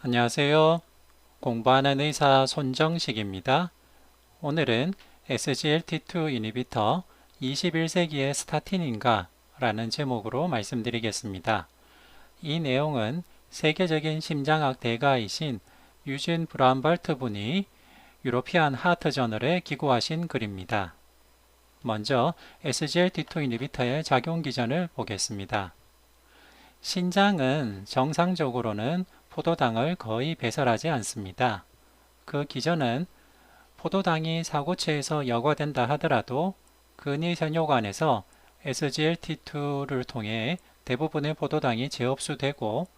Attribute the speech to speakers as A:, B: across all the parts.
A: 안녕하세요. 공부하는 의사 손정식입니다. 오늘은 SGLT2 이니비터 21세기의 스타틴인가 라는 제목으로 말씀드리겠습니다. 이 내용은 세계적인 심장학 대가이신 유진 브라운발트 분이 유로피안 하트 저널에 기고하신 글입니다. 먼저 SGLT2 이니비터의 작용 기전을 보겠습니다. 신장은 정상적으로는 포도당을 거의 배설하지 않습니다. 그 기전은 포도당이 사고체에서 여과된다 하더라도 근위선요관에서 SGLT2를 통해 대부분의 포도당이 재흡수되고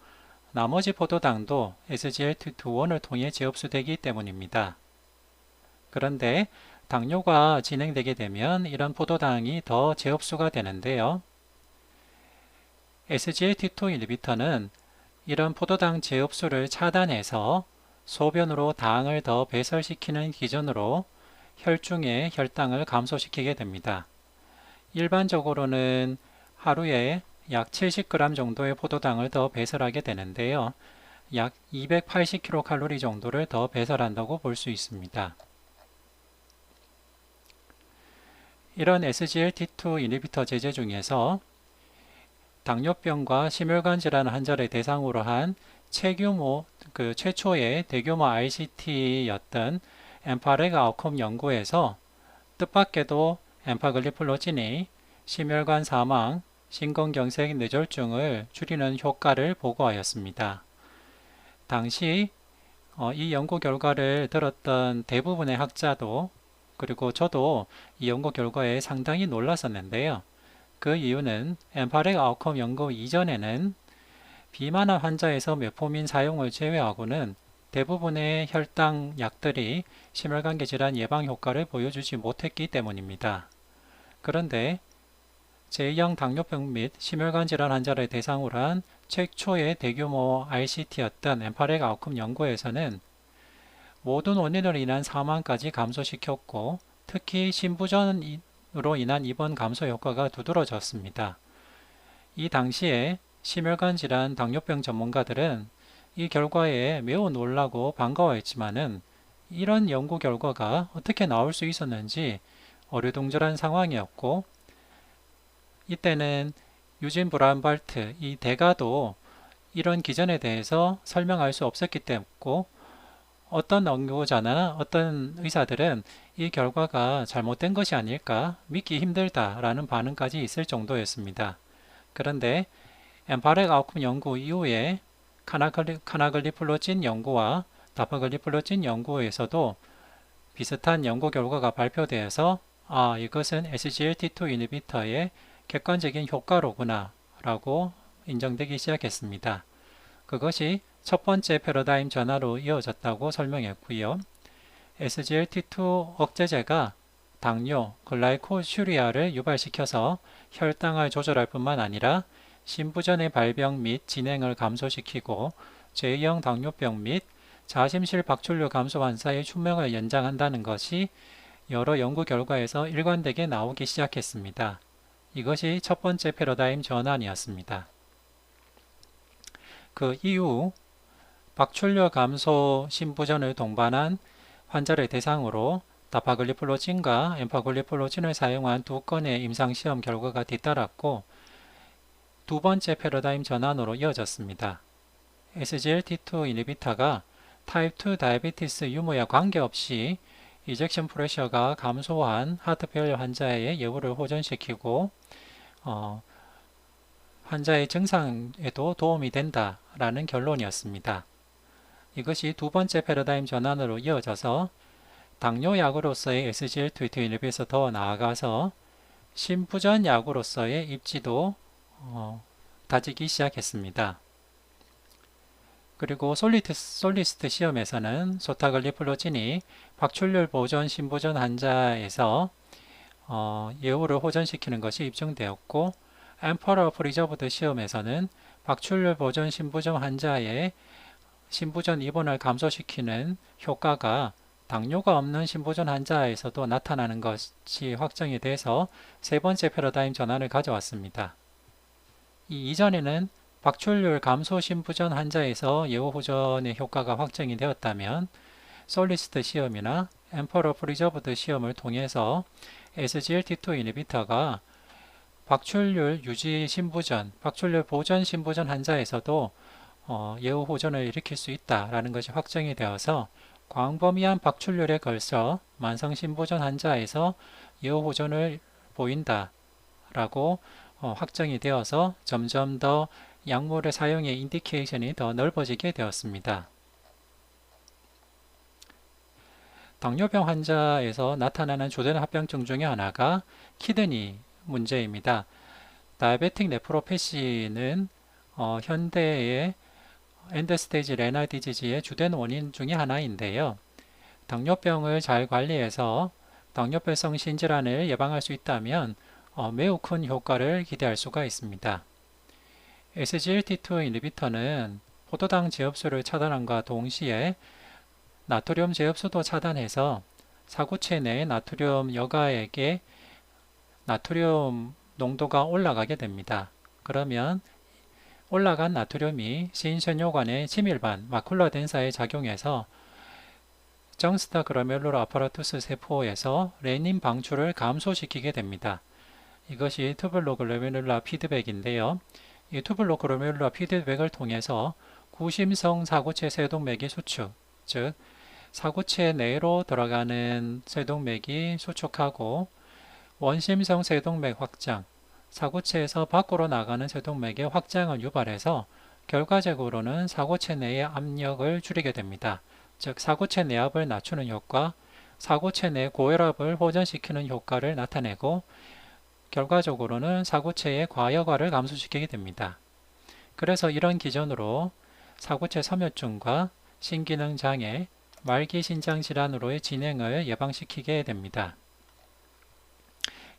A: 나머지 포도당도 SGLT2원을 통해 재흡수되기 때문입니다. 그런데 당뇨가 진행되게 되면 이런 포도당이 더 재흡수가 되는데요. SGLT2 인히비터는 이런 포도당 재흡수를 차단해서 소변으로 당을 더 배설시키는 기전으로 혈중의 혈당을 감소시키게 됩니다. 일반적으로는 하루에 약 70g 정도의 포도당을 더 배설하게 되는데요. 약 280kcal 정도를 더 배설한다고 볼 수 있습니다. 이런 SGLT2 이니비터 제제 중에서 당뇨병과 심혈관 질환 환자를 대상으로 한 최규모 그 최초의 대규모 ICT였던 엠파렉 아웃컴 연구에서 뜻밖에도 엠파글리플로진이 심혈관 사망, 심근경색 뇌졸중을 줄이는 효과를 보고하였습니다. 당시 어, 이 연구 결과를 들었던 대부분의 학자도 그리고 저도 이 연구 결과에 상당히 놀랐었는데요. 그 이유는 엠파렉 아웃컴 연구 이전에는 비만한 환자에서 메포민 사용을 제외하고는 대부분의 혈당 약들이 심혈관계 질환 예방 효과를 보여주지 못했기 때문입니다. 그런데 제2형 당뇨병 및 심혈관 질환 환자를 대상으로 한 최초의 대규모 RCT였던 엠파렉 아웃컴 연구에서는 모든 원인으로 인한 사망까지 감소시켰고 특히 신부전 으 로 인한 입원 감소 효과가 두드러졌습니다. 이 당시에 심혈관 질환 당뇨병 전문가들은 이 결과에 매우 놀라고 반가워했지만은 이런 연구 결과가 어떻게 나올 수 있었는지 어리둥절한 상황이었고 이때는 유진 브라운발트 이 대가도 이런 기전에 대해서 설명할 수 없었기 때문에 어떤 연구자나 어떤 의사들은 이 결과가 잘못된 것이 아닐까 믿기 힘들다라는 반응까지 있을 정도였습니다. 그런데 엠파렉 아웃컴 연구 이후에 카나글리, 카나글리플로진 연구와 다파글리플로진 연구에서도 비슷한 연구 결과가 발표되어서 아 이것은 SGLT2 이니비터의 객관적인 효과로구나 라고 인정되기 시작했습니다. 그것이 첫 번째 패러다임 전화로 이어졌다고 설명했고요. SGLT2 억제제가 당뇨, 글라이코슈리아를 유발시켜서 혈당을 조절할 뿐만 아니라 심부전의 발병 및 진행을 감소시키고 제2형 당뇨병 및 자심실 박출류 감소 환사의 수명을 연장한다는 것이 여러 연구 결과에서 일관되게 나오기 시작했습니다. 이것이 첫 번째 패러다임 전환이었습니다. 그 이후 박출력 감소 심부전을 동반한 환자를 대상으로 다파글리플로진과 엠파글리플로진을 사용한 두 건의 임상시험 결과가 뒤따랐고 두 번째 패러다임 전환으로 이어졌습니다. SGLT2 이니비타가 타입 2 다이비티스 유무와 관계없이 이젝션 프레셔가 감소한 하트 페일 환자의 예후를 호전시키고 어, 환자의 증상에도 도움이 된다라는 결론이었습니다. 이것이 두 번째 패러다임 전환으로 이어져서 당뇨약으로서의 SGLT2 인힙에서 더 나아가서 심부전 약으로서의 입지도 어, 다지기 시작했습니다. 그리고 솔리트, 솔리스트 시험에서는 소타글리플로진이 박출률 보존 심부전 환자에서 어, 예후를 호전시키는 것이 입증되었고 엠퍼러 프리저브드 시험에서는 박출률 보존 심부전 환자의 신부전 입원을 감소시키는 효과가 당뇨가 없는 신부전 환자에서도 나타나는 것이 확정이 돼서 세 번째 패러다임 전환을 가져왔습니다. 이 이전에는 박출률 감소 신부전 환자에서 예후호전의 효과가 확정이 되었다면 솔리스트 시험이나 엠퍼러 프리저브드 시험을 통해서 SGLT2 이니비터가 박출률 유지 신부전, 박출률 보전 신부전 환자에서도 어, 예후 호전을 일으킬 수 있다라는 것이 확정이 되어서 광범위한 박출률에 걸쳐 만성 신부전 환자에서 예후 호전을 보인다라고 어, 확정이 되어서 점점 더 약물의 사용의 인디케이션이 더 넓어지게 되었습니다. 당뇨병 환자에서 나타나는 주된 합병증 중에 하나가 키드니 문제입니다. 다이베틱 네프로패시는 어, 현대의 엔드스테이지 레날 디지즈의 주된 원인 중의 하나인데요. 당뇨병을 잘 관리해서 당뇨병성 신질환을 예방할 수 있다면 어, 매우 큰 효과를 기대할 수가 있습니다. SGLT2 인히비터는 포도당 제흡수를 차단함과 동시에 나트륨 제흡수도 차단해서 사구체 내 나트륨 여가에게 나트륨 농도가 올라가게 됩니다. 그러면 올라간 나트륨이 신선요관의 치밀반 마쿨라 덴사에 작용해서 정스타 그라멜로라 아파라투스 세포에서 레닌 방출을 감소시키게 됩니다. 이것이 투블로글로메룰라 피드백인데요. 이 투블로글로메룰라 피드백을 통해서 구심성 사구체 세동맥이 수축, 즉 사구체 내로 들어가는 세동맥이 수축하고 원심성 세동맥 확장, 사구체에서 밖으로 나가는 세동맥의 확장을 유발해서 결과적으로는 사구체 내의 압력을 줄이게 됩니다. 즉 사구체 내압을 낮추는 효과, 사구체 내 고혈압을 호전시키는 효과를 나타내고 결과적으로는 사구체의 과여과를 감소시키게 됩니다. 그래서 이런 기전으로 사구체 섬유증과 신기능 장애, 말기 신장 질환으로의 진행을 예방시키게 됩니다.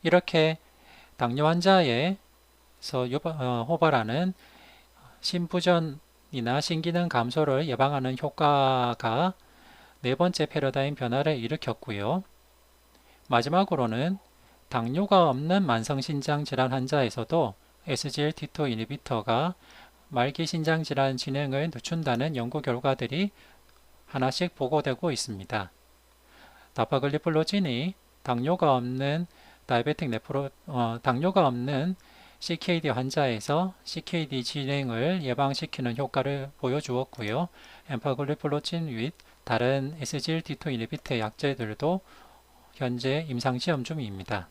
A: 이렇게 당뇨 환자에서 어, 호발하는 신부전이나 신기능 감소를 예방하는 효과가 네 번째 패러다임 변화를 일으켰고요. 마지막으로는 당뇨가 없는 만성신장 질환 환자에서도 SGLT2 이니비터가 말기 신장 질환 진행을 늦춘다는 연구 결과들이 하나씩 보고되고 있습니다. 다파글리플로진이 당뇨가 없는 다이베틱 네프로 어, 당뇨가 없는 CKD 환자에서 CKD 진행을 예방시키는 효과를 보여주었고요. 엠파글리플로친 및 다른 SGLT2 이니비터 약제들도 현재 임상시험 중입니다.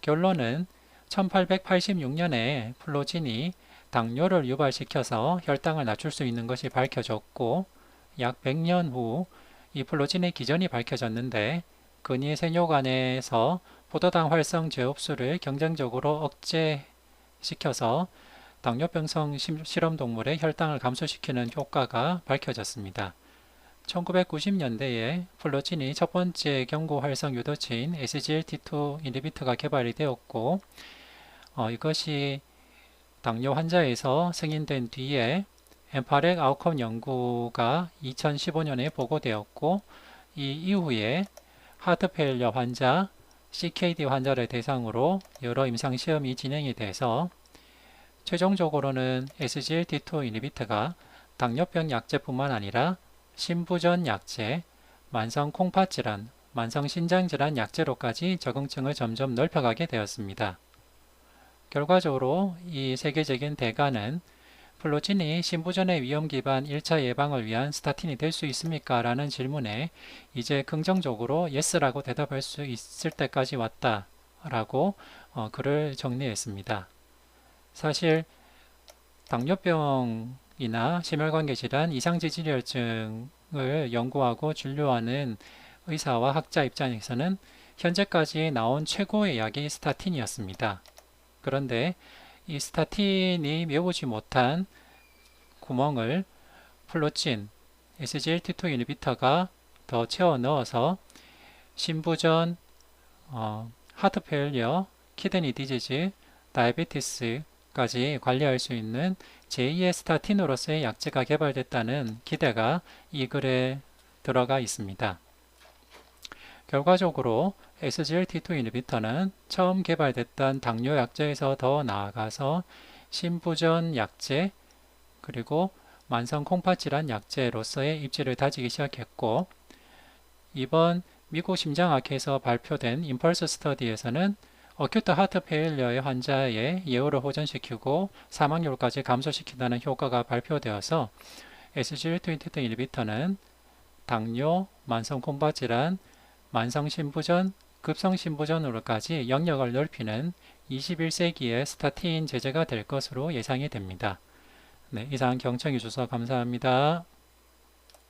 A: 결론은 1886년에 플로진이 당뇨를 유발시켜서 혈당을 낮출 수 있는 것이 밝혀졌고 약 100년 후 이 플로진의 기전이 밝혀졌는데 근위 세뇨관에서 포도당 활성 제흡수를 경쟁적으로 억제시켜서 당뇨병성 실험 동물의 혈당을 감소시키는 효과가 밝혀졌습니다. 1990년대에 플로진이 첫 번째 경구 활성 유도체인 SGLT2 인히비터가 개발이 되었고 어, 이것이 당뇨 환자에서 승인된 뒤에 엠파렉 아웃컴 연구가 2015년에 보고되었고 이 이후에 하트 페일러 환자, CKD 환자를 대상으로 여러 임상 시험이 진행이 돼서 최종적으로는 SGLT2 이니비터가 당뇨병 약제뿐만 아니라 신부전 약제, 만성 콩팥 질환, 만성 신장 질환 약제로까지 적응증을 점점 넓혀가게 되었습니다. 결과적으로 이 세계적인 대가는 플로진이 신부전의 위험 기반 1차 예방을 위한 스타틴이 될 수 있습니까? 라는 질문에 이제 긍정적으로 예스라고 대답할 수 있을 때까지 왔다 라고 어, 글을 정리했습니다. 사실 당뇨병이나 심혈관계 질환, 이상지질혈증을 연구하고 진료하는 의사와 학자 입장에서는 현재까지 나온 최고의 약이 스타틴이었습니다. 그런데 이 스타틴이 메우지 못한 구멍을 플로친 SGLT2 이니비터가 더 채워 넣어서 신부전, 어, 하트 페일리어, 키드니 디지즈, 다이비티스까지 관리할 수 있는 제2의 스타틴으로서의 약제가 개발됐다는 기대가 이 글에 들어가 있습니다. 결과적으로 SGLT2 이니비터는 처음 개발됐던 당뇨 약제에서 더 나아가서 신부전 약제 그리고 만성 콩팥 질환 약제로서의 입지를 다지기 시작했고 이번 미국 심장학회에서 발표된 임펄스 스터디에서는 어큐트 하트 페일러의 환자의 예후를 호전시키고 사망률까지 감소시킨다는 효과가 발표되어서 SGLT2 인히비터는 당뇨, 만성 콩팥 질환, 만성 신부전, 급성 신부전으로까지 영역을 넓히는 21세기의 스타틴 제재가 될 것으로 예상이 됩니다. 네, 이상 경청해 주셔서 감사합니다.